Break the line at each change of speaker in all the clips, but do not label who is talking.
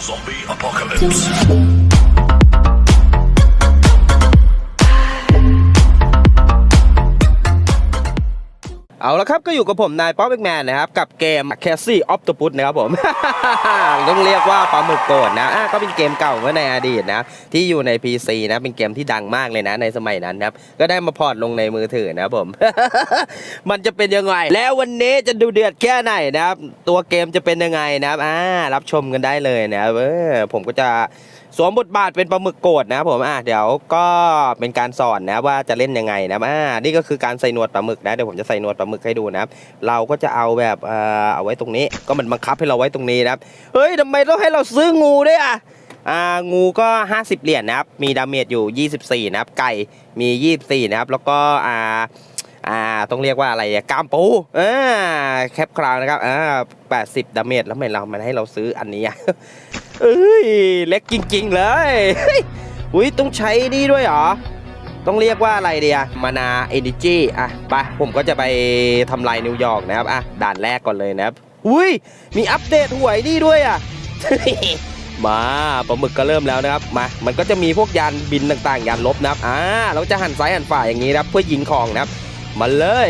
Zombie apocalypse.
เอาละครับก็อยู่กับผมนายป๊อปเอกแมนนะครับ กับเกม c a s s i e of the p u t นะครับผม ต้องเรียกว่าปลาหมึกโกดนะอะก็เป็นเกมเก่าเมื่อในอดีตนะ ที่อยู่ใน PC นะ เป็นเกมที่ดังมากเลยนะ ในสมัยนั้นครับ ก็ได้มาพอร์ตลงในมือถือนะครับผม มันจะเป็นยังไง แล้ววันนี้จะดูเดือดแค่ไหนนะครับ ตัวเกมจะเป็นยังไงนะครับอ่ารับชมกันได้เลยนะครับเออผมก็จะ สวมบทบาทเป็นปลาหมึกโกดนะครับผมอะเดี๋ยวก็เป็นการสอนนะว่าจะเล่นยังไงนะอ่านี่ก็คือการใส่หนวดปลาหมึกนะเดี๋ยวผมจะใส่หนวดปลาหมึกให้ดูนะครับเราก็จะเอาแบบเอ่อเอาไว้ตรงนี้ ก็มันบังคับให้เราไว้ตรงนี้นะครับเฮ้ยทำไมต้องให้เราซื้องูด้วยอะอ่างูก็ 50 เหรียญนะครับมีดาเมจอยู่ 24 นะครับไก่มี 24 นะครับแล้วก็อ่าอ่าต้องเรียกว่าอะไรก้ามปูอ่าแคปคราวนะครับอ่าแปดสิบดาเมจแล้วทำไมเรามันให้เราซื้ออันนี้อะ เอ้ยเล็กจริง ๆ เลยอุ้ยต้องใช้นี่ด้วยเหรอ ต้องเรียกว่าอะไรเดียมานาเอเนจีอะไปผมก็จะไปทำลายนิวยอร์กนะครับอะด่านแรกก่อนเลยนะครับอุ้ยมีอัปเดตหวยนี่ด้วยอะมาปลาหมึกก็เริ่มแล้วนะครับมา มันก็จะมีพวกยานบินต่างๆ ยานลบนะครับอ่าเราจะหันซ้ายหันฝ่าอย่างนี้นะครับ เพื่อยิงของนะครับ มาเลย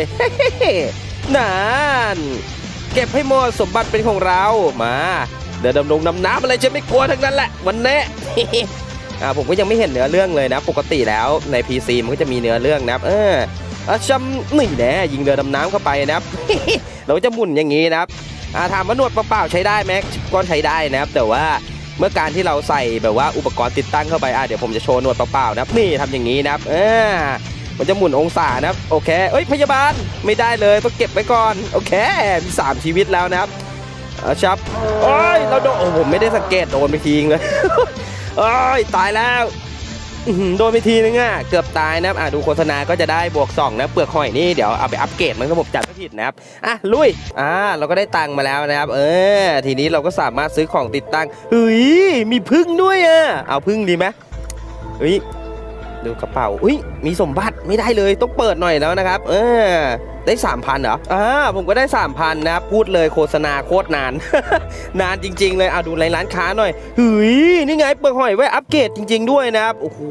นั่นเก็บให้หมดสมบัติเป็นของเรามา เดินดำลงดำน้ำอะไรฉันไม่กลัวทั้งนั้นแหละวันนี้อ่าผมก็ยังไม่เห็นเนื้อเรื่องเลยนะ ปกติแล้วใน PC มันก็จะมีเนื้อเรื่องนะครับเอออาชัมนี่แน่ยิงเรือดำน้ำเข้าไปนะครับ เราจะหมุนอย่างนี้นะครับอ่าถามว่าหนวดเปล่าๆใช้ได้ไหมก็ใช้ได้นะครับ แต่ว่าเมื่อการที่เราใส่แบบว่าอุปกรณ์ติดตั้งเข้าไปอะเดี๋ยวผมจะโชว์หนวดเปล่าๆนะครับนี่ทำอย่างนี้นะครับเออมันจะหมุนองศานะครับโอเคเอ้ยพยาบาลไม่ได้เลยต้องเก็บไว้ก่อนโอเคมีสามชีวิตแล้วนะครับ อาชับโอ้ยเราโดนโอ้โหผมไม่ได้สังเกตโดนไปทีนึงเลยโอ้ยตายแล้วโดนไปทีนึงอะเกือบตายนะครับอะดูโฆษณาก็จะได้บวก2นะเปลือกหอยนี่เดี๋ยวเอาไปอัปเกรดมันก็ผมจัดไม่ผิดนะครับอะลุยอ่าเราก็ได้ตังค์มาแล้วนะครับ เออ ทีนี้เราก็สามารถซื้อของติดตั้งเฮ้ยมีพึ่งด้วยอะเอาพึ่งดีไหมเฮ้ย ดูกระเป๋า อุ้ย มีสมบัติไม่ได้เลย ต้องเปิดหน่อยแล้วนะครับ เออ ได้สามพันเหรอ อ่า ผมก็ได้สามพันนะครับพูดเลยโฆษณาโคตรนาน นานจริง ๆ เลยเอาดูในร้านค้าหน่อยเฮ้ย นี่ไงเปลือกหอยไว้อัปเกรดจริง ๆ ด้วยนะครับ โอ้โห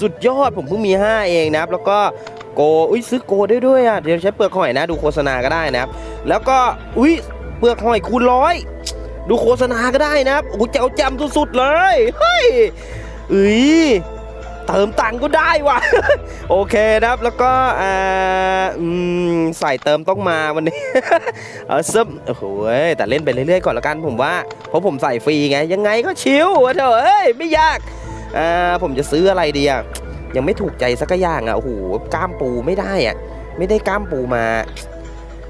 สุดยอด ผมเพิ่งมี 5 เองนะครับ แล้วก็โก อุ้ยซื้อโกได้ด้วยอะ เดี๋ยวใช้เปลือกหอยนะ ดูโฆษณาก็ได้นะครับ แล้วก็ อุ้ย เปลือกหอยคูณร้อย ดูโฆษณาก็ได้นะครับ โอ้โหเจ้าจำสุดๆเลย เฮ้ยเอ้ย เติมตังค์ก็ได้ว่ะ โอเคครับแล้วก็อ่าใส่เติมต้องมาวันนี้ เออซึมโอ้โหแต่เล่นไปเรื่อยๆก่อนละกันผมว่า เพราะผมใส่ฟรีไง ยังไงก็ชิวเถอะเอ้ยไม่ยากอ่าผมจะซื้ออะไรดีอะยังไม่ถูกใจสักอย่างอะโอ้โหกล้ามปูไม่ได้อะไม่ได้กล้ามปูมา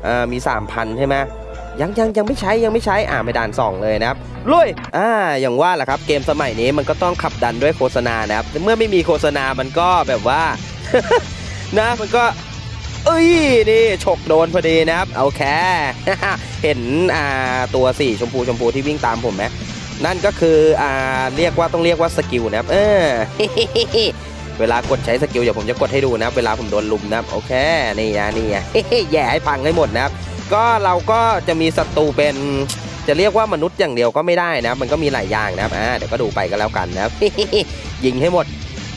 อ่ามี3,000ใช่ไหม ยังยังยังไม่ใช้ยังไม่ใช้อ่าไม่ด่านสองเลยนะครับลุยอ่าอย่างว่าแหละครับเกมสมัยนี้มันก็ต้องขับดันด้วยโฆษณานะครับเมื่อไม่มีโฆษณามันก็แบบว่า นะมันก็เอ้ยนี่ฉกโดนพอดีนะครับโอเคเห็นอ่าตัวสีชมพูชมพูที่วิ่งตามผมไหมนั่นก็คืออ่าเรียกว่าต้องเรียกว่าสกิลนะครับ เออเวลากดใช้สกิลเดี๋ยวผมจะกดให้ดูนะครับ เวลาผมโดนลุมนะครับ โอเค นี่อะนี่อะแย่ให้พังให้หมดนะครับ ก็เราก็จะมีศัตรูเป็นจะเรียกว่ามนุษย์อย่างเดียวก็ไม่ได้นะมันก็มีหลายอย่างนะครับอ่าเดี๋ยวก็ดูไปก็แล้วกันนะครับ ยิงให้หมด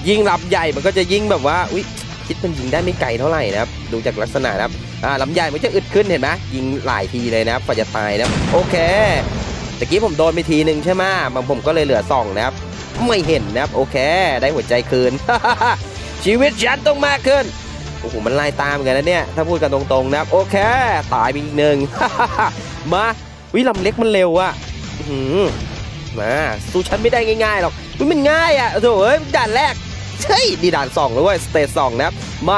ยิงลำใหญ่มันก็จะยิงแบบว่าอุ้ยคิดมันยิงได้ไม่ไกลเท่าไหร่นะครับ ดูจากลักษณะนะครับอ่าลำใหญ่มันจะอึดขึ้นเห็นไหมยิงหลายทีเลยนะครับกว่าจะตายนะครับโอเคตะกี้ผมโดนไปทีหนึ่งใช่ไหมมันผมก็เลยเหลือสองนะครับ ไม่เห็นนะครับ โอเค ได้หัวใจคืน ชีวิตฉันต้องมากขึ้น โอ้โหมันไล่ตามกันนะเนี่ย ถ้าพูดกันตรงๆนะครับโอเค ตายไปอีกหนึ่ง มาวิลำเล็กมันเร็วอะมาสู้ฉันไม่ได้ง่ายๆหรอกมันง่ายอะโถ่เอ้ยด่านแรกเฮ้ยดีด่านสองแล้วเว้ยสเตจสองนะครับมา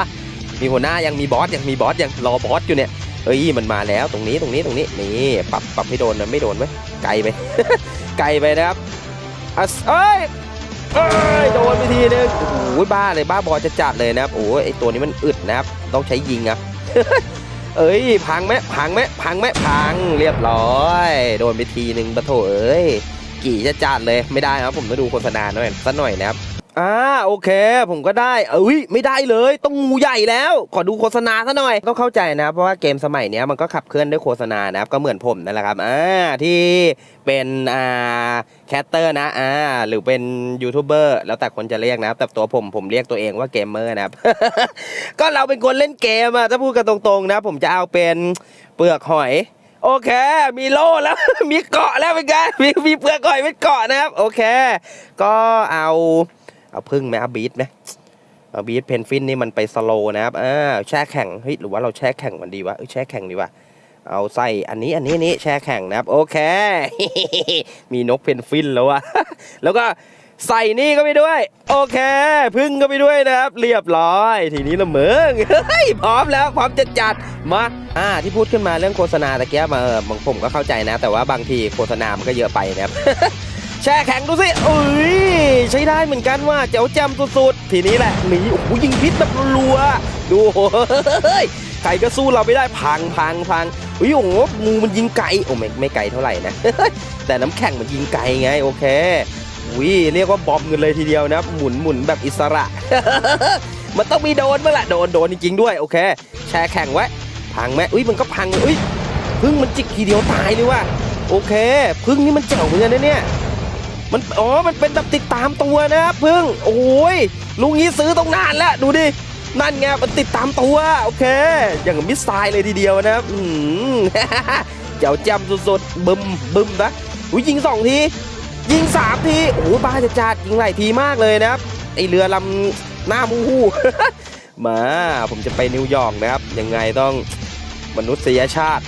มีหัวหน้ายังมีบอสยังมีบอสยังรอบอสอยู่เนี่ยเอ้ยมันมาแล้วตรงนี้ตรงนี้ตรงนี้นี่ปรับปรับให้โดนนะไม่โดนไหมไกลไปไกลไปนะครับอะเอ้ย เอ้ยโดนไปทีนึงโอ้ยบ้าเลยบ้าบอจะจัดเลยนะครับโอ้ยไอตัวนี้มันอึดนะครับต้องใช้ยิงครับเอ้ยพังไหมพังไหมพังไหมพังเรียบร้อย โดนไปทีนึงปะโถเอ้ยกี่จะจัดเลยไม่ได้นะครับผมต้องดูโฆษณาหน่อยสักหน่อยนะครับ อ่าโอเค ผมก็ได้เอ้ยไม่ได้เลยต้องงูใหญ่แล้ว ขอดูโฆษณาซะหน่อยต้องเข้าใจนะเพราะว่าเกมสมัยนี้มันก็ขับเคลื่อนด้วยโฆษณานะครับก็เหมือนผมนั่นแหละครับอ่าที่เป็นอ่าแคสเตอร์นะอ่าหรือเป็นยูทูบเบอร์แล้วแต่คนจะเรียกนะครับแต่ตัวผมผมเรียกตัวเองว่าเกมเมอร์นะครับ ก็เราเป็นคนเล่นเกมอะถ้าพูดกันตรงๆนะ ผมจะเอาเป็นเปลือกหอยโอเค มีโล่แล้ว มีเกาะแล้วเป็นไงมีมีเปลือกหอยเป็นเกาะนะครับ โอเค ก็เอา เอาพึ่งไหมเอาบีทไหมเอาบีทเพนฟินนี่มันไปสโลนะครับอ่าแช่แข็งเฮ้ยหรือว่าเราแช่แข็งมันดีวะแช่แข็งดีวะเอาใส่อันนี้อันนี้นี้แช่แข็งนะครับ โอเค มีนกเพนฟินแล้ววะแล้วก็ใส่นี่ก็ไปด้วย โอเค พึ่งก็ไปด้วยนะครับ เรียบร้อย ทีนี้ละเมืองเฮ้ยพร้อมแล้วพร้อมจะจัดมาอ่าที่พูดขึ้นมาเรื่องโฆษณาตะเกียบมาเออบางผมก็เข้าใจนะ แต่ว่าบางทีโฆษณามันก็เยอะไปนะครับ แช่แข็งดูสิเอ้ยใช้ได้เหมือนกันว่าเจ้าจำสุดๆ ทีนี้แหละหนีโอ้โหยิงพิษแบบรัวๆดูเฮ้ยไก่ก็สู้เราไม่ได้พังพังพังอุ้ยโอ้โหงูมันยิงไกลโอ้ไม่ไม่ไกลเท่าไหร่นะแต่น้ำแข็งมันยิงไกลไงโอเคอุ้ยเรียกว่าบอมกันเลยทีเดียวนะหมุนหมุนแบบอิสระ มันต้องมีโดนบ้างละโดนโดนจริงๆด้วยโอเค แช่แข็งไว้พังไหมอุ้ยมันก็พังอุ้ยพึ่งมันจิกทีเดียวตายเลยว่ะโอเค พึ่งนี่มันเจ๋งเหมือนกันนะเนี่ย มันอ๋อ มันเป็นแบบติดตามตัวนะครับพึ่ง โอ้ยลุงนี้ซื้อต้องนานแล้วดูดิ นั่นไงมันติดตามตัว โอเค อย่างมิสไซล์เลยทีเดียวนะครับอืมเจ้าจำสุดๆบึมบึมนะอุ้ยยิงสองที ยิงสามที โอ้โหบ้าจะจัดยิงหลายทีมากเลยนะครับ ไอเรือลำหน้ามูฮูมา ผมจะไปนิวยอร์กนะครับ ยังไงต้องมนุษยชาติ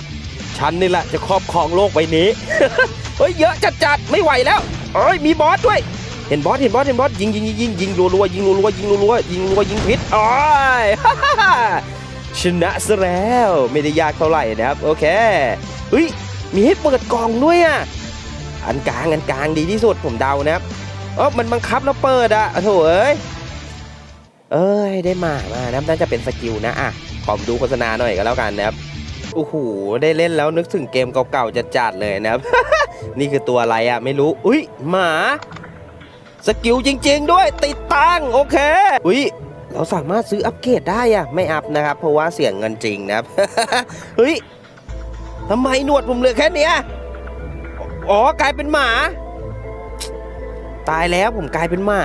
ฉันนี่แหละจะครอบครองโลกใบนี้ เฮ้ยเยอะจัดจัดๆไม่ไหวแล้วเอ้ยมีบอสด้วย เห็นบอสเห็นบอสเห็นบอสยิงยิงยิงยิงยิงรัวๆยิงรัวๆยิงรัวๆยิงรัวยิงพิษอ้ยชนะซะแล้วไม่ได้ยากเท่าไหร่นะครับโอเคเฮ้ยมีให้เปิดกล่องด้วยอะอันกลางอันกลางดีที่สุดผมเดานะครับเออมันบังคับแล้วเปิดอะโถเอ้ยเอ้ยได้มามานะน่าจะเป็นสกิลนะอะขอดูโฆษณาหน่อยก็แล้วกันนะครับ โอ้โหได้เล่นแล้วนึกถึงเกมเก่าๆจะจัดๆเลยนะครับ นี่คือตัวอะไรอะไม่รู้ อุ้ยหมาสกิลจริง ๆ ด้วยติดตั้งโอเค อุ้ยเราสามารถซื้ออัปเกรดได้อะไม่อัพนะครับ เพราะว่าเสียงเงินจริงนะครับเฮ้ยทำไมหนวดผมเหลือแค่เนี้ยอ๋อกลายเป็นหมา ตายแล้วผมกลายเป็นหมา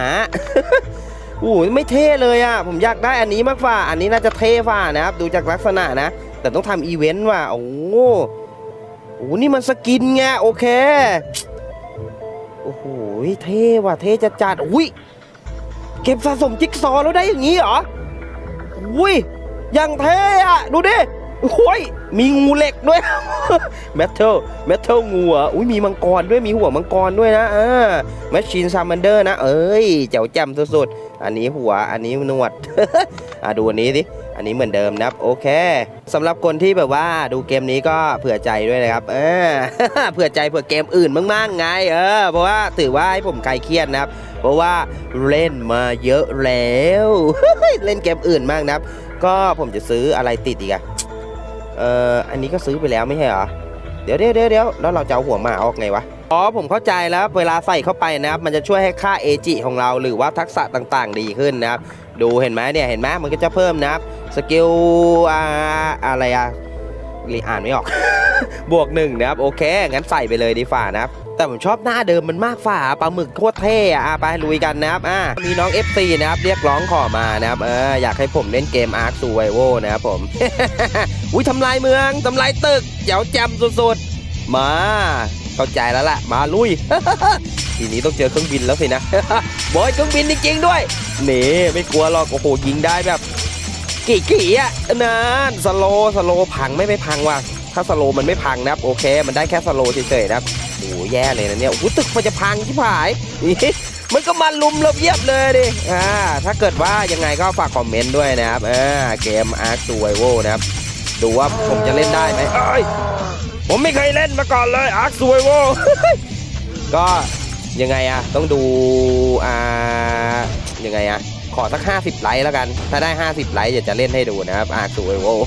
โอ้ไม่เท่เลยอะ ผมอยากได้อันนี้มากฝ่า อันนี้น่าจะเท่ฝ่านะครับ ดูจากลักษณะนะ แต่ต้องทำอีเวนต์ว่ะโอ้โหโอ้นี่มันสกินไงโอเค โอ้โหเท่ว่ะเท่จัดจัดอุ้ยเก็บสะสมจิ๊กซอว์แล้วได้อย่างนี้เหรออุ้ยยังเท่อะดูดิโอ้ยมีงูเหล็กด้วยเมทัลเมทัลงูอะอุ้ยมีมังกรด้วยมีหัวมังกรด้วยนะอ่าแมชชีนซามันเดอร์นะ เอ้ยเจ๋วจำสุดๆอันนี้หัวอันนี้หนวดอะดูอันนี้ดิ อันนี้เหมือนเดิมนะครับ โอเคสำหรับคนที่แบบว่าดูเกมนี้ก็เผื่อใจด้วยนะครับ เออเผื่อใจเผื่อเกมอื่นมากๆไง เออ เพราะว่าถือว่าให้ผมคลายเครียดนะครับ เพราะว่าเล่นมาเยอะแล้ว เล่นเกมอื่นมากนะครับ ก็ผมจะซื้ออะไรติดอีกอะเอออันนี้ก็ซื้อไปแล้วไม่ใช่เหรอเดี๋ยวเดี๋ยวเดี๋ยวเดี๋ยวแล้วเราจะเอาหัวหมาออกไงวะอ๋อผมเข้าใจแล้วเวลาใส่เข้าไปนะครับ มันจะช่วยให้ค่าเอจิของเราหรือว่าทักษะต่างๆ ดีขึ้นนะครับ ดูเห็นไหมเนี่ยเห็นไหมมันก็จะเพิ่มนะครับ สกิลอ่าอะไรอะรีอ่านไม่ออก บวกหนึ่งนะครับโอเค งั้นใส่ไปเลยดีฝ่านะครับ แต่ผมชอบหน้าเดิมมันมากฝ่าปลาหมึกโคตรเท่อะไปลุยกันนะครับอ่ามีน้อง FC นะครับ เรียกร้องขอมานะครับ เอออยากให้ผมเล่นเกม Ark Survival นะครับผม อุ้ยทำลายเมืองทำลายตึกเจ๋วแจำสุดๆ มา เข้าใจแล้วล่ะ มาลุย ทีนี้ต้องเจอเครื่องบินแล้วสินะบอยเครื่องบินจริงๆด้วยนี่ไม่กลัวหรอกโอ้โหยิงได้แบบ กี่กี่อะนานสโลสโลพังไม่ไม่พังว่ะถ้าสโลมันไม่พังนะครับโอเค มันได้แค่สโลเฉยๆนะครับโอ้แย่เลยนะเนี่ยโอ้ตึกมันจะพังที่ผายนี่มันก็มาลุมเราเยียบเลยดิอ่าถ้าเกิดว่ายังไงก็ฝากคอมเมนต์ด้วยนะครับอ่าเกม Ark Survival นะครับดูว่าผมจะเล่นได้ไหมเอ้ยผมไม่เคยเล่นมาก่อนเลย Ark Survival ก็ยังไงอะต้องดูอ่ายังไงอะ ขอสัก 50 ไลค์แล้วกัน ถ้าได้ 50 ไลค์เดี๋ยวจะเล่นให้ดูนะครับ Ark Survival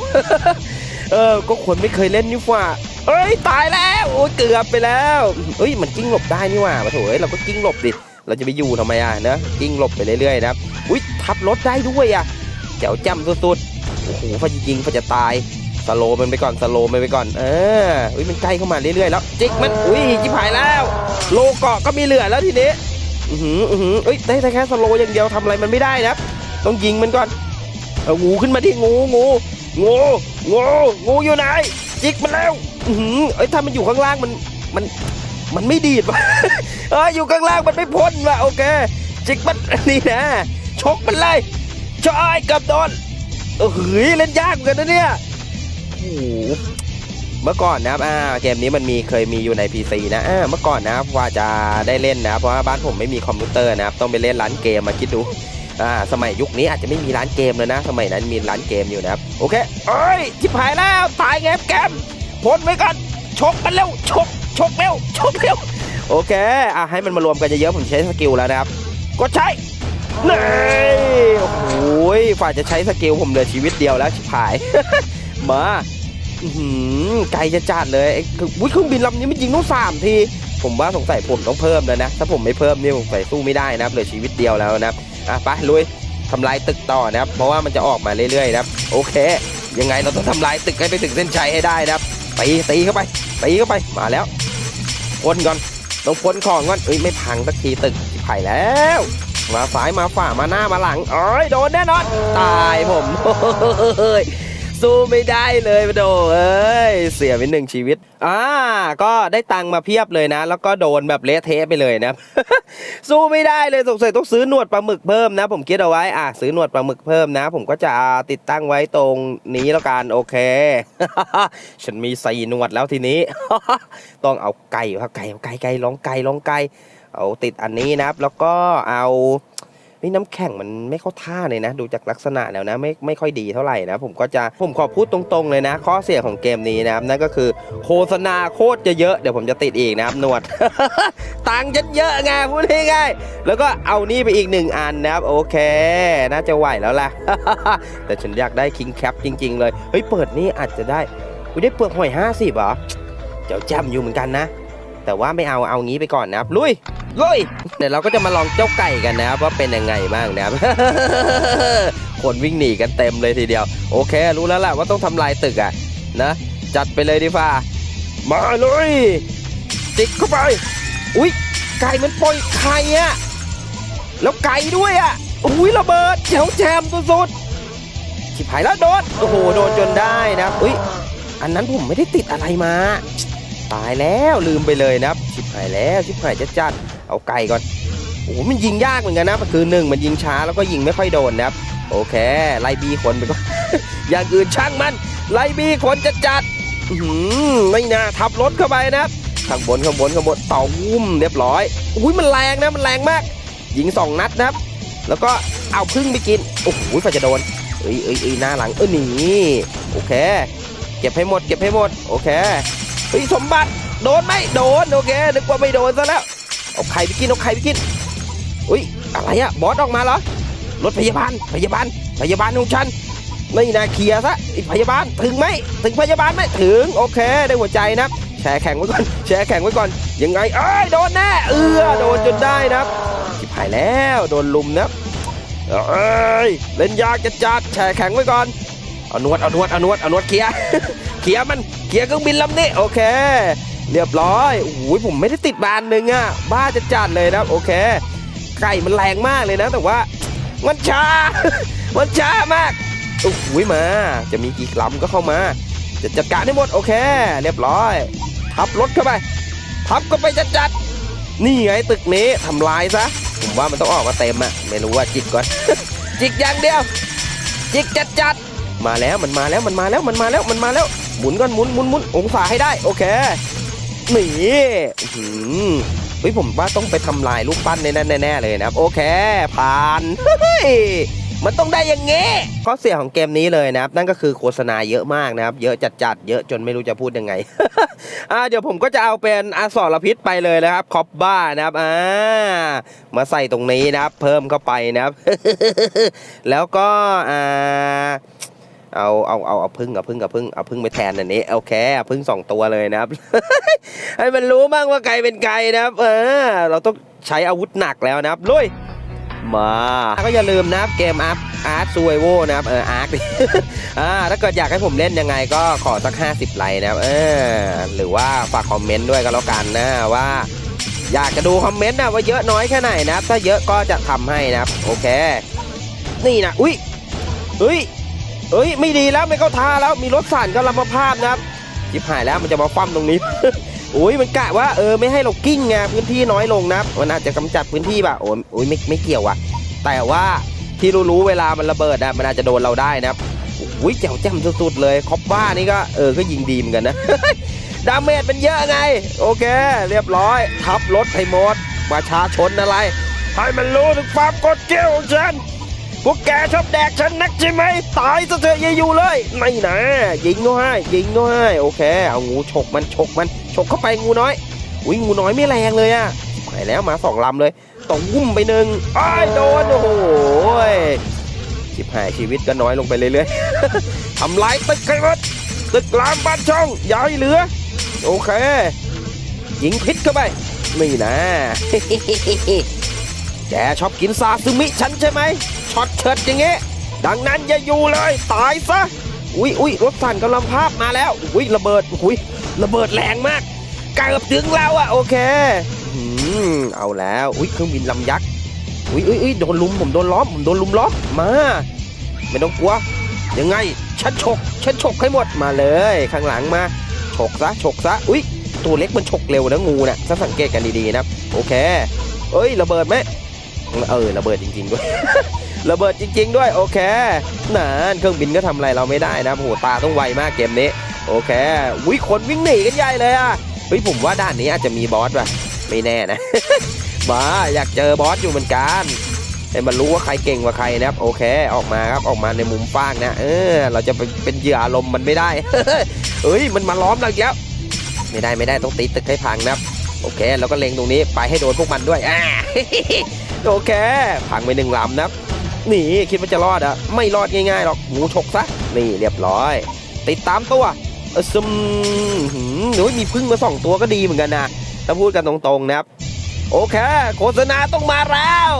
เออ ก็คนไม่เคยเล่นนี่ว่าเอ้ย ตายแล้ว โอ้ยเกือบไปแล้วเอ้ย มันกิ้งหลบได้นี่ว่ามาโถเอ้ย เราก็กิ้งหลบดิ เราจะไปอยู่ทำไมอะเนอะกิ้งหลบไปเรื่อยๆนะครับ อุ้ย ทับรถได้ด้วยอะแจ๋วจ้ำสุดๆ โอ้โหพอจะยิงพอจะตาย สโลมันไปก่อน สโลมันไปก่อน เออ อุ้ย มันใกล้เข้ามาเรื่อยๆแล้ว จิกมัน อุ้ยจิบหายแล้ว โลเกาะก็มีเหลือแล้วทีนี้ อือหืออือหือเอ้ยได้แต่แค่สโลอย่างเดียวทำอะไรมันไม่ได้นะต้องยิงมันก่อนเอางูขึ้นมาที่งูงูงูงูงูอยู่ไหนจิกมันแล้วอือหือเอ้ยถ้ามันอยู่ข้างล่างมันมันมันไม่ดีดวะเอ้ยอยู่ข้างล่างมันไม่พ้นว่ะโอเคจิกมันนี่นะชกมันเลยชอยกับโดนเออเฮ้ยเล่นยากเหมือนกันนะเนี่ยโอ้โห เมื่อก่อนนะครับอ่าเกมนี้มันมีเคยมีอยู่ใน PC นะอ่าเมื่อก่อนนะครับว่าจะได้เล่นนะเพราะว่าบ้านผมไม่มีคอมพิวเตอร์นะครับต้องไปเล่นร้านเกมมาคิดดูอ่าสมัยยุคนี้อาจจะไม่มีร้านเกมเลยนะ สมัยนั้นมีร้านเกมอยู่นะครับโอเคเอ้ยชิบหายแล้วตายแงบแกมพ้นไว้ก่อนชกกันเร็วชกชกเร็วชกเร็วโอเคอะให้มันมารวมกันเยอะๆผมใช้สกิลแล้วนะครับกดใช้นี่โอ้โหฝ่ายจะใช้สกิลผมเหลือชีวิตเดียวแล้วชิบหายมา ไกลจะจัดเลยไอ้คืออุ๊ยเครื่องบินลำนี้มันยิงต้องสามทีผมว่าสงสัยผมต้องเพิ่มแล้วนะ ถ้าผมไม่เพิ่มนี่ผมใส่สู้ไม่ได้นะครับเหลือชีวิตเดียวแล้วนะครับอะไปลุยทำลายตึกต่อนะครับ เพราะว่ามันจะออกมาเรื่อยๆนะครับ โอเค ยังไงเราต้องทำลายตึกให้ไปถึงเส้นชัยให้ได้นะครับตีตีเข้าไปตีเข้าไปมาแล้วพ้นก่อนต้องพ้นของก่อนเอ้ยไม่พังสักทีตึกไผ่แล้วมาซ้ายมาฝ่ามาหน้ามาหลังเอ้ยโดนแน่นอนตายผมเฮ้ย สู้ไม่ได้เลยมาโดเอ้ยเสียไปหนึ่งชีวิตอ่าก็ได้ตังค์มาเพียบเลยนะ แล้วก็โดนแบบเละเทะไปเลยนะ สู้ไม่ได้เลยสงสัยต้องซื้อหนวดปลาหมึกเพิ่มนะ ผมคิดเอาไว้อะซื้อหนวดปลาหมึกเพิ่มนะ ผมก็จะติดตั้งไว้ตรงนี้แล้วกันโอเค ฉันมีใส่หนวดแล้วทีนี้ ต้องเอาไก่ครับไก่เอาไก่ไก่ลองไก่ลองไก่เอาติดอันนี้นะครับ แล้วก็เอา นี่น้ำแข็งมันไม่เข้าท่าเลยนะ ดูจากลักษณะแล้วนะไม่ไม่ค่อยดีเท่าไหร่นะ ผมก็จะผมขอพูดตรงๆเลยนะ ข้อเสียของเกมนี้นะครับนั่นก็คือโฆษณาโคตรจะเยอะเดี๋ยวผมจะติดอีกนะครับหนวด ตังค์จะเยอะไงพูดง่ายๆแล้วก็เอานี่ไปอีกหนึ่งอันนะครับ โอเค น่าจะไหวแล้วล่ะ แต่ฉันอยากได้คิงแคปจริง ๆ เลยเฮ้ยเปิดนี่อาจจะได้อุยได้เปลือกหอยห้าสิบเหรอเจ้าแจมอยู่เหมือนกันนะ แต่ว่าไม่เอาเอางี้ไปก่อนนะครับลุย ลุยเดี๋ยวเราก็จะมาลองเจ้าไก่กันนะครับว่าเป็นยังไงบ้างนะครับ คนวิ่งหนีกันเต็มเลยทีเดียว โอเค รู้แล้วแหละว่าต้องทำลายตึกอะนะจัดไปเลยดีฟ้ามาเลยจิกเข้าไป อุ้ยไก่มันปล่อยไข่อะแล้วไก่ด้วยอะอุ้ยระเบิดแถวแจมสุดๆชิบหายแล้วโดนโอ้โหโดนจนได้นะอุ้ยอันนั้นผมไม่ได้ติดอะไรมา ตายแล้วลืมไปเลยนะครับชิบหายแล้วชิบหายจะจัด เอาไก่ก่อนโอ้โหมันยิงยากเหมือนกันนะคือหนึ่งมันยิงช้าแล้วก็ยิงไม่ค่อยโดนนะครับ โอเค ไล่บีคนไปก่อนอย่างอื่นช่างมัน ไล่บีคนจะจัดอไม่น่าทับรถเข้าไปนะครับข้างบนข้างบนข้างบนเต่าวุ่มเรียบร้อยอุ้ยมันแรงนะมันแรงมากยิงสองนัดนะครับ แล้วก็เอาพึ่งไปกินโอ้โหไฟจะโดนเอ้ยเอ้ยเอ้ยหน้าหลังเออหนีโอเค เก็บให้หมด เก็บให้หมด โอเคเฮ้ยสมบัติโดนไหมโดนโอเคนึกว่าไม่โดนซะแล้ว เอาไข่ไปกินเอาไข่ไปกินอุ้ยอะไรอะบอสออกมาเหรอรถพยาบาลพยาบาลพยาบาลของฉันนี่นะเคลียร์ซะอ้พยาบาลถึงไหมถึงพยาบาลไหมถึงโอเคได้หัวใจนะแชร์แข่งไว้ก่อนแชร์แข่งไว้ก่อนยังไงเอ้ยโดนแน่เออโดนจนได้นะครับชิบหายแล้วโดนลุมนะเอ้ยเล่นยากจะจัดแชร์แข่งไว้ก่อนเอานวดเอานวดเอานวดเอานวดเคลียร์เคลียร์มันเคลียร์เครื่องบินลำนี้โอเค เรียบร้อยโอ้ยผมไม่ได้ติดบานหนึ่งอะบ้าจะจัดเลยนะโอเคไก่มันแรงมากเลยนะ แต่ว่ามันช้า มันช้ามากโอ้โหมา จะมีกี่ลำก็เข้ามา จะจัดการให้หมดโอเค เรียบร้อย ทับรถเข้าไป ทับเข้าไปจัดจัดๆนี่ไงตึกนี้ทำลายซะผมว่ามันต้องออกมาเต็มอะไม่รู้ว่าจิกก่อน จิกอย่างเดียว จิกจัดจัดๆมาแล้วมันมาแล้วมันมาแล้วมันมาแล้วมันมาแล้ว หมุนก่อนหมุนหมุนหมุนองศาให้ได้โอเค นี่อื้อหือเฮ้ยผมว่าต้องไปทำลายรูปปั้นในนั้นแน่ๆเลยนะครับ โอเค ผ่านเฮ้ยมันต้องได้อย่างงี้ข้อเสียของเกมนี้เลยนะครับ นั่นก็คือโฆษณาเยอะมากนะครับ เยอะจัดๆ เยอะจนไม่รู้จะพูดยังไง อ่าเดี๋ยวผมก็จะเอาเป็นอสรพิษไปเลยนะครับคอปบ้านะครับอ่ามาใส่ตรงนี้นะครับ เพิ่มเข้าไปนะครับ แล้วก็อ่า เอาเอาเอาเอาพึ่งเอาพึ่งเอาพึ่งเอาพึ่งไปแทนอันนี้โอเคเอาพึ่งสองตัวเลยนะครับ ให้มันรู้บ้างว่าไก่เป็นไก่นะครับ เออ เราต้องใช้อาวุธหนักแล้วนะครับลุยมาก็อย่าลืมนะครับเกมอาร์ตอาร์ตซูโวนะครับเอออาร์ตอ่าถ้าเกิดอยากให้ผมเล่นยังไงก็ขอสัก 50 ไลค์นะครับเออหรือว่าฝากคอมเมนต์ด้วยก็แล้วกันนะว่า อยากจะดูคอมเมนต์นะว่าเยอะน้อยแค่ไหนนะครับ ถ้าเยอะก็จะทำให้นะครับ โอเค นี่นะอุ้ยเฮ้ย เฮ้ยไม่ดีแล้วไม่เข้าท่าแล้วมีรถสั่นก็ลำมาภาพนะครับจิบหายแล้วมันจะมาฟั่มตรงนี้ อุ้ยมันกะว่าเออไม่ให้เรากิ้งไงพื้นที่น้อยลงนะมันอาจจะกำจัดพื้นที่แบบโอ้ยโอ้ยไม่ไม่เกี่ยวว่ะแต่ว่าที่รู้ๆเวลามันระเบิดอะมันอาจจะโดนเราได้นะครับอุ้ยแจ๋วแจ่มสุดๆเลยคอปบ้านี่ก็เออก็ยิงดีเหมือนกันนะดาเมจเป็นเยอะไง โอเค เรียบร้อย ทับรถให้หมดประชาชนอะไร ให้มันรู้ถึงความกดเกลียวของฉัน พวกแกชอบแดกฉันนักใช่ไหม ตายซะเถอะย่าอยู่เลย ไม่นะ ยิงก็ให้ ยิงก็ให้ โอเค เอางูฉกมันฉกมันฉกเข้าไปงูน้อย อุ้ยงูน้อยไม่แรงเลยอะไปแล้วมาสองลำเลยต้องวุ้มไปหนึ่งอ้ายโดน โอ้โหชิบหายชีวิตก็น้อยลงไปเรื่อยๆทำลายตึกให้หมดตึกรามบ้านช่องย่าให้เหลือ โอเค ยิงพิษเข้าไปนี่นะแกชอบกินซาซึมิฉันใช่ไหม ช็อตเชิดอย่างเงี้ยดังนั้นอย่าอยู่เลยตายซะอุ้ยอุ้ยรถสั่นกำลังภาพมาแล้วอุ้ยระเบิดอุ้ยระเบิดแรงมากเกือบถึงเราอะโอเคอืมเอาแล้วอุ้ยเครื่องบินลำยักษ์อุ้ยอุ้ยอุ้ยโดนลุมผมโดนล้อมผมโดนลุมล้อมมาไม่ต้องกลัวยังไงฉันฉกฉันฉกให้หมดมาเลย ข้างหลังมาฉกซะฉกซะอุ้ยตัวเล็กมันฉกเร็วนะงูนะ่ะถ้าสังเกตกันดีๆนะโอเค เอ้ยระเบิดไหมเออระเบิดจริงๆด้วย ระเบิดจริง ๆ ด้วยโอเคนั่นเครื่องบินก็ทำอะไรเราไม่ได้นะโหตาต้องไวมากเกมนี้ โอเควิคนวิ่งหนีกันใหญ่เลยอะเฮ้ยผมว่าด้านนี้อาจจะมีบอสว่ะไม่แน่นะมาอยากเจอบอสอยู่เหมือนกันให้มันรู้ว่าใครเก่งกว่าใครนะครับโอเคออกมาครับออกมาในมุมฟางนะเออเราจะไปเป็นเหยื่ออารมณ์มันไม่ได้เฮ้ยมันมาล้อมเราแล้วไม่ได้ไม่ได้ต้องตีตึกให้พังนะครับโอเคแล้วก็เล็งตรงนี้ไปให้โดนพวกมันด้วยอ่าโอเคพังไปหนึ่งลำนะครับ นี่คิดว่าจะรอดอะไม่รอดง่ายๆหรอกหมูฉกซะนี่เรียบร้อย ติดตามตัวซึมหืมหนูมีพึ่งมาสองตัวก็ดีเหมือนกันนะถ้าพูดกันตรงๆนะครับ โอเค โฆษณาต้องมาแล้ว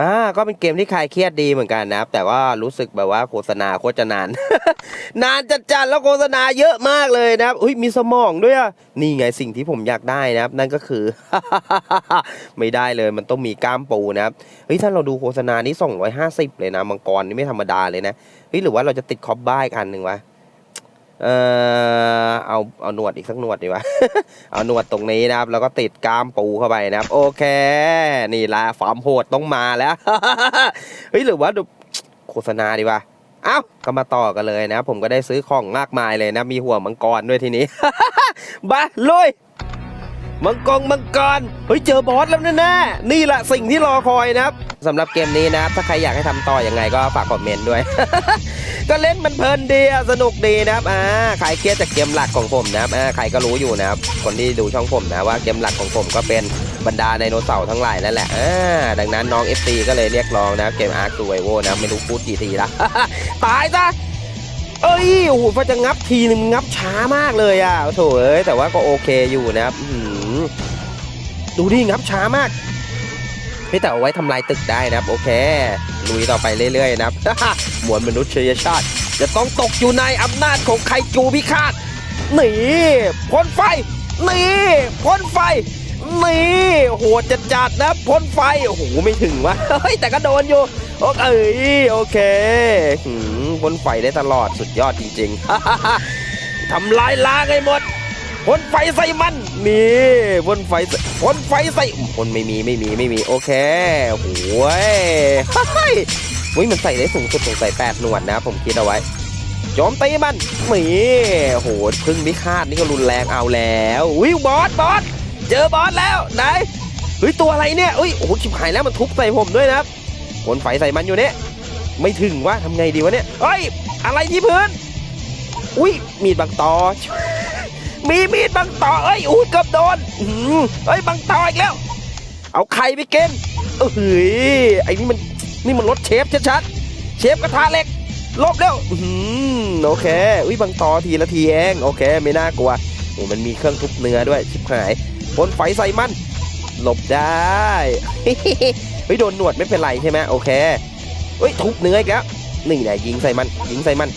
อ่าก็เป็นเกมที่คลายเครียดดีเหมือนกันนะครับ แต่ว่ารู้สึกแบบว่าโฆษณาโคตรจะนาน นานจัดๆแล้วโฆษณาเยอะมากเลยนะครับอุ้ยมีสมองด้วยอะนี่ไงสิ่งที่ผมอยากได้นะครับ นั่นก็คือ ไม่ได้เลยมันต้องมีกล้ามปูนะครับเฮ้ยถ้าเราดูโฆษณานี้250 เลยนะมังกรนี่ไม่ธรรมดาเลยนะเฮ้ยหรือว่าเราจะติดคอปบ้าอีกอันหนึ่งวะ เออเอาเอาหนวดอีกสักหนวดดีกว่า เอาหนวดตรงนี้นะครับ แล้วก็ติดกามปูเข้าไปนะครับ โอเค นี่ละฟาร์มโหดต้องมาแล้ว เฮ้ยหรือว่าโฆษณาดีกว่าเอ้าก็มาต่อกันเลยนะครับผมก็ได้ซื้อของมากมายเลยนะ มีหัวมังกรด้วยทีนี้ บ้าลุย มังกรมังกรเฮ้ยเจอบอสแล้วแน่ๆนี่แหละสิ่งที่รอคอยนะครับสำหรับเกมนี้นะครับถ้าใครอยากให้ทำต่ออยังไงก็ฝากคอมเมนต์ด้วย ก็เล่นมันเพลินดีสนุกดีนะครับอ่าใครเครียดจากเกมหลักของผมนะครับอ่าใครก็รู้อยู่นะครับคนที่ดูช่องผมนะว่าเกมหลักของผมก็เป็นบรรดาไดโนเสาร์ทั้งหลายนั่นแหละอ่าดังนั้นน้อง FC ก็เลยเรียกร้องนะครับเกมอาร์คซูไวโวนะไม่รู้พูดกี่ทีละตายซะ เอ้ยโอ้โหพอจะงับทีนึงงับช้ามากเลยอะโถเอ้ยแต่ว่าก็โอเคอยู่นะครับดูดิงับช้ามากเฮ้ยแต่เอาไว้ทำลายตึกได้นะครับ โอเคลุยต่อไปเรื่อยๆนะครับมวลมนุษยชาติ จะต้องตกอยู่ในอำนาจของไครจูพิฆาตหนีพ่นไฟหนีพ่นไฟหนีโหดจัดจัดๆนะพ่นไฟโอ้โหไม่ถึงวะเฮ้ยแต่ก็โดนอยู่ โอเคโอเคหืมพ่นไฟได้ตลอดสุดยอดจริงๆทำลายล้างให้หมดพ่นไฟใส่มันนี่พ่นไฟพ่นไฟใส่พ่นไม่มีไม่มีไม่มีโอเคโอ้ยเฮ้ยอุ๊ยมันใส่ได้สูงสุดสงสัยแปดหนวดนะ ผมคิดเอาไว้โจมตีมันนี่โอ้โหพึ่งพิฆาตนี่ก็รุนแรงเอาแล้วอุ้ยบอสบอสเจอบอสแล้วไหนเฮ้ยตัวอะไรเนี่ยอุ้ยโอ้โหชิบหายแล้วมันทุบใส่ผมด้วยนะครับ ผลไฟใส่มันอยู่เนี่ยไม่ถึงว่าทำไงดีวะเนี่ยเฮ้ยอะไรที่พื้น อุ้ยมีดบางตอ มีมีดบางตอเอ้ยอุ้ยเกือบโดนอื้อหือเอ้ยบางตออีกแล้ว เอาไข่ไปเกินเอ้ยไอ้นี่มันนี่มันรถเชฟชัดๆเชฟกระทะเหล็กลบแล้วโอเค อุ้ยบางตอทีละทีเองโอเค ไม่น่ากลัวโอ้มันมีเครื่องทุบเนื้อด้วยชิบหายพ่นไฟใส่มันหลบได้ เฮ้ยโดนหนวดไม่เป็นไรใช่ไหมโอเคเฮ้ยทุบเนื้ออีกแล้วนี่แหละยิงใส่มันยิงใส่มัน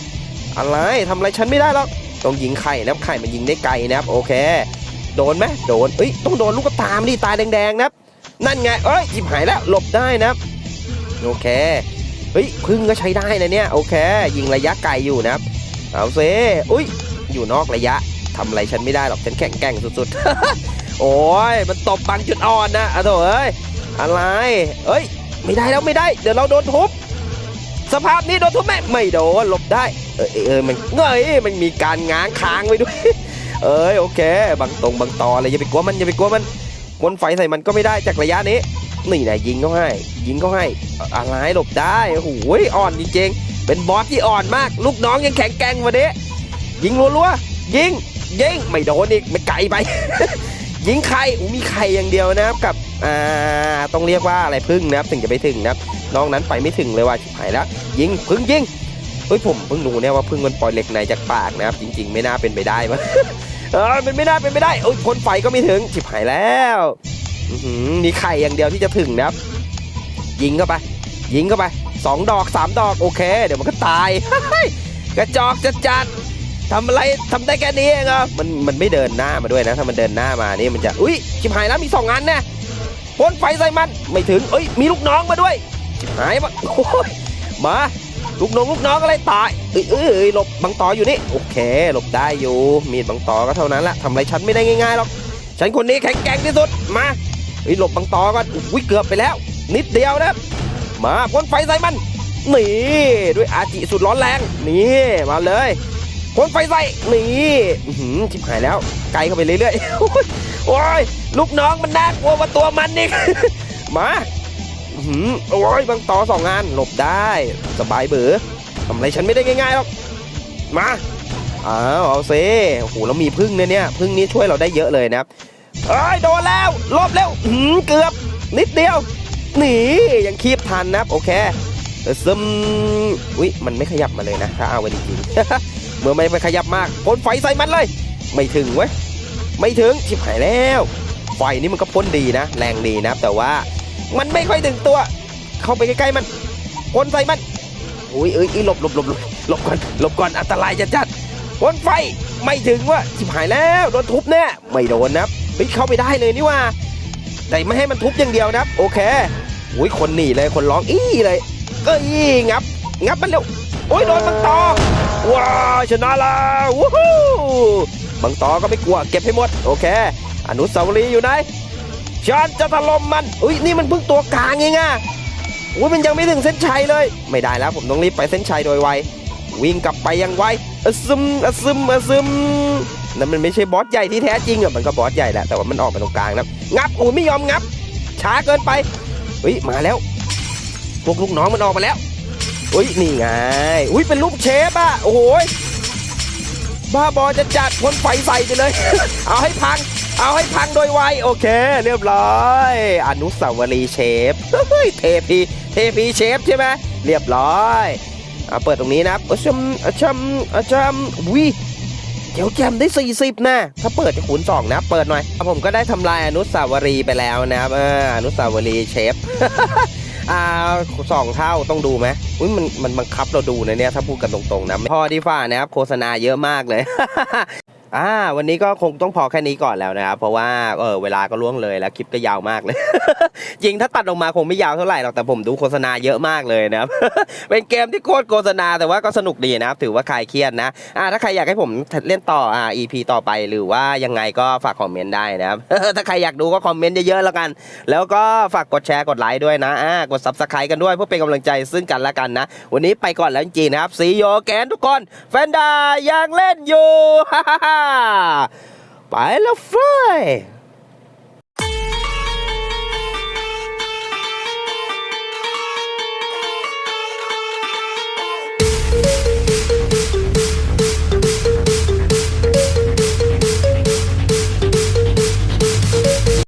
อะไรทำอะไรฉันไม่ได้หรอกต้องยิงไข่นะครับไข่มันยิงได้ไกลนะครับโอเค โดนไหมโดนเอ้ยต้องโดนลูกกระตามดิตาแดงๆนะครับนั่นไงเอ้ยจิบหายแล้วหลบได้นะครับโอเคเฮ้ยพึ่งก็ใช้ได้นะเนี่ยโอเค ยิงระยะไกลอยู่นะครับเอาเซอุ้ยอยู่นอกระยะทำอะไรฉันไม่ได้หรอกฉันแข็งแกร่งสุดๆ โอ้ยมันตบบางจุดอ่อนนะอะโถเอ้ย อะไร เอ้ย ไม่ได้แล้วไม่ได้ เดี๋ยวเราโดนทุบ สภาพนี้โดนทุบไหมไม่โดนหลบได้ เออเออเออมันเงยมันมีการง้างค้างไว้ด้วย เอ้ยโอเค บางตรงบางตอเลยอย่าไปกลัวมันอย่าไปกลัวมันวนไฟใส่มันก็ไม่ได้จากระยะนี้ นี่นะยิงเขาให้ ยิงเขาให้ อะไรหลบได้โอ้โหอ่อนจริงๆ เป็นบอสที่อ่อนมาก ลูกน้องยังแข็งแกร่งวันนี้ยิงรัวๆยิงยิงไม่โดนอีกไม่ไกลไป ยิงไข่อู้มีไข่อย่างเดียวนะครับกับอ่าต้องเรียกว่าอะไรพึ่งนะครับถึงจะไปถึงนะครับนอกนั้นไปไม่ถึงเลยว่าชิบหายแล้วยิงพึ่งยิงเฮ้ยผมเพิ่งรู้เนี่ยว่าพึ่งมันปล่อยเหล็กในจากปากนะครับจริง ๆ ไม่น่าเป็นไปได้มั้งเออมันไม่น่าเป็นไปได้โอ้ยพ่นไฟก็ไม่ถึงชิบหายแล้วอมีไข่อย่างเดียวที่จะถึงนะครับ ยิงเข้าไป ยิงเข้าไปสองดอกสามดอกโอเค เดี๋ยวมันก็ตายกระจอกจะจัด ทำอะไรทำได้แค่นี้เองเหรอมันมันไม่เดินหน้ามาด้วยนะ ถ้ามันเดินหน้ามานี่มันจะอุ้ยชิบหายแล้วมีสองอันนะพ่นไฟใส่มันไม่ถึงเอ้ยมีลูกน้องมาด้วยชิบหายปะโอ้ยมาลูกน้องลูกน้องอะไรตายเอ้ยเอ้ยเอ้ยหลบบังตออยู่นี่โอเคหลบได้อยู่มีดบังตอก็เท่านั้นแหละทำอะไรฉันไม่ได้ง่ายๆหรอกฉันคนนี้แข็งแกร่งที่สุดมาเฮ้ยหลบบังตอก่อนอุ้ยเกือบไปแล้ว นิดเดียวนะมาพ่นไฟใส่มันนี่ด้วยอาจิสุดร้อนแรงนี่มาเลย พ่นไฟใส่นี่หือชิบหายแล้ว ไกลเข้าไปเรื่อยๆ โอ้ยโอ้ยลูกน้องมันน่ากลัวกว่าตัวมันนี่มาหือโอ้ยบางต่อสองงานหลบได้ สบายเบือทำอะไรฉันไม่ได้ง่ายๆหรอก มาอ้าวเอาเซโอ้โหแล้วมีพึ่งเนี่ยเนี่ยพึ่งนี้ช่วยเราได้เยอะเลยนะครับเอ้ยโดนแล้วลบแล้วหือเกือบนิดเดียวหนียังคีบทันนะครับโอเค ซึมอุ้ยมันไม่ขยับมาเลยนะ ถ้าเอาไปจริงเมื่อไม่ไปขยับมากพ่นไฟใส่มันเลย ไม่ถึงเว้ยไม่ถึงชิบหายแล้วไฟนี่มันก็พ่นดีนะ แรงดีนะ แต่ว่ามันไม่ค่อยถึงตัว เข้าไปใกล้ๆมันพ่นใส่มันอุ้ยเอ้ยหลบหลบหลบหลบหลบก่อนหลบก่อนอันตรายจะจัดพ่นไฟไม่ถึงวะชิบหายแล้วโดนทุบแน่ไม่โดนนะครับเฮ้ยเข้าไปได้เลยนี่ว่าแต่ไม่ให้มันทุบอย่างเดียวนะครับโอเคอุ้ยคนหนีเลยคนร้องอี้เลย ก็ยี่งับ งับมันเร็วโอ้ยโดนบังตอว้าชนะแล้ววู้ฮู้บังตอก็ไม่กลัวเก็บให้หมด โอเค อนุสาวรีย์อยู่ไหนฉันจะถล่มมันอุ้ยนี่มันเพิ่งตัวกลางเองอะอุ้ยมันยังไม่ถึงเส้นชัยเลย ไม่ได้แล้วผมต้องรีบไปเส้นชัยโดยไววิ่งกลับไปยังไวอซึมอซึมอซึมนั่นมันไม่ใช่บอสใหญ่ที่แท้จริงอะมันก็บอสใหญ่แหละแต่ว่ามันออกมาตรงกลางนะงับอุ้ยไม่ยอมงับ ช้าเกินไปเฮ้ยมาแล้ว พวกลูกน้องมันออกมาแล้วอุ้ยนี่ไงอุ้ยเป็นรูปเชฟอะโอ้โหยบ้าบอจะจัดพ่นไฟใส่ไปเลย เอาให้พัง เอาให้พังโดยไวโอเค เรียบร้อย อนุสาวรีย์เชฟเฮ้ยเทพีเทพีเชฟใช่ไหมเรียบร้อยเอาเปิดตรงนี้นะครับอะชัมอะชัมอะชัมวิเดี๋ยวแจมได้ 40 นะ ถ้าเปิดจะคูณ2นะ เปิดหน่อยอะผมก็ได้ทำลายอนุสาวรีย์ไปแล้วนะครับเอออนุสาวรีย์เชฟ อ่าสองเท่าต้องดูไหมอุ้ยมันมันบังคับเราดูนะเนี่ยถ้าพูดกันตรงๆนะพอดีฝ่านะครับโฆษณาเยอะมากเลย อ่าวันนี้ก็คงต้องพอแค่นี้ก่อนแล้วนะครับ เพราะว่าเออเวลาก็ล่วงเลยแล้วคลิปก็ยาวมากเลย จริงถ้าตัดออกมาคงไม่ยาวเท่าไหร่หรอกแต่ผมดูโฆษณาเยอะมากเลยนะครับ เป็นเกมที่โคตรโฆษณาแต่ว่าก็สนุกดีนะครับ ถือว่าคลายเครียดนะอ่าถ้าใครอยากให้ผมเล่นต่ออ่า EP ต่อไปหรือว่ายังไงก็ฝากคอมเมนต์ได้นะครับ ถ้าใครอยากดูก็คอมเมนต์เยอะๆแล้วกัน แล้วก็ฝากกดแชร์กดไลค์ด้วยนะอ่ากด subscribe กันด้วยเพื่อเป็นกำลังใจซึ่งกันและกันนะ วันนี้ไปก่อนแล้วจริงๆนะครับซีโยแกนทุกคนแฟนดายังเล่นอยู่ไปแล้วเฟย